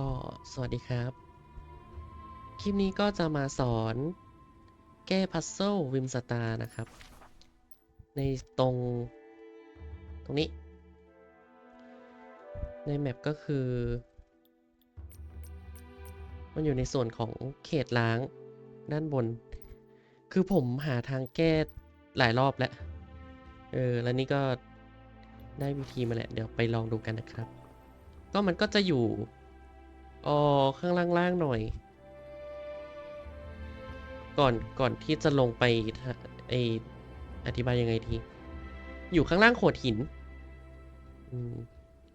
ก็สวัสดีครับ คลิปนี้ก็จะมาสอนแก้พัซเซิลวิมสตานะครับ ในตรงตรงนี้ ในแมปก็คือ มันอยู่ในส่วนของเขตล้างด้านบน คือผมหาทางแก้หลายรอบแล้ว เออ แล้วนี่ก็ได้วิธีมาแหละ เดี๋ยวไปลองดูกันนะครับ ก็มันก็จะอยู่ อ๋อข้างล่างๆหน่อย ก่อนก่อนที่จะลงไปไออธิบายยังไงทีอยู่ข้างล่างโขดหินอืม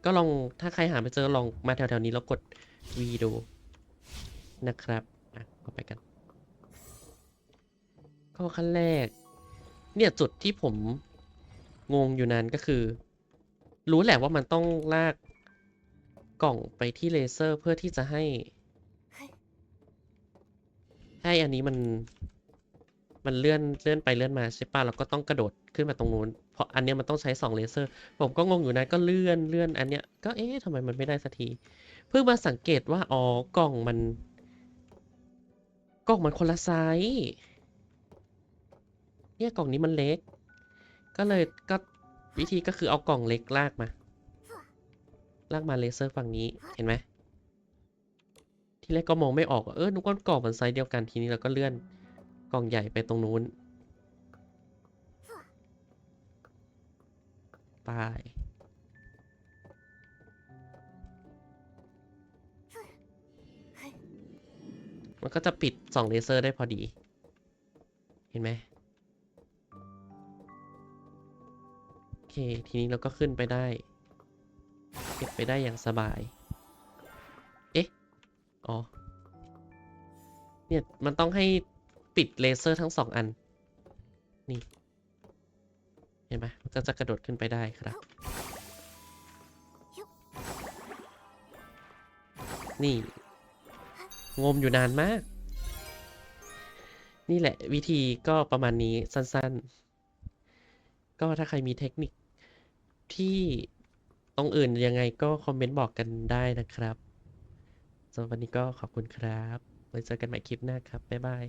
ก็ลองถ้าใครหาไม่เจอลองมาแถวๆนี้แล้วกด V ดูนะครับอะก็ไปกันข้อขั้นแรก เนี่ยจุดที่ผมงงอยู่นั้นก็คือ รู้แหละว่ามันต้องลาก กล่องไปที่เลเซอร์เพื่อที่จะให้ ให้อันนี้มันมันเลื่อนเลื่อนไปเลื่อนมาใช่ป่ะเราก็ต้องกระโดดขึ้นมาตรงนู้นเพราะอันเนี้ยมันต้องใช้สองเลเซอร์ ผมก็งงอยู่นะก็เลื่อนเลื่อนอันเนี้ยก็เอ๊ะทำไมมันไม่ได้สักที เพิ่งมาสังเกตว่าอ๋อกล่องมัน กล่องมันคนละไซส์เนี่ยกล่องนี้มันเล็ก ก็เลยก็วิธีก็คือเอากล่องเล็กลากมา ลากมาเลเซอร์ฝั่งนี้เห็นไหมทีแรกก็มองไม่ออกเออนึกว่ากล่องมันไซส์เดียวกันทีนี้เราก็เลื่อนกล่องใหญ่ไปตรงนู้นไปมันก็จะปิดสองเลเซอร์ได้พอดี เห็นไหมโอเค ทีนี้เราก็ขึ้นไปได้ เก็บไปได้อย่างสบาย เอ๊ะ อ๋อ เนี่ย มันต้องให้ปิดเลเซอร์ทั้งสองอัน นี่ เห็นไหมก็จะกระโดดขึ้นไปได้ครับ นี่ งมอยู่นานมาก นี่แหละวิธีก็ประมาณนี้สั้นๆ ก็ถ้าใครมีเทคนิคที่ ตรงอื่นยังไงก็คอมเมนต์บอกกันได้นะครับสำหรับวันนี้ก็ขอบคุณครับไว้เจอกันใหม่คลิปหน้าครับ บ๊ายบาย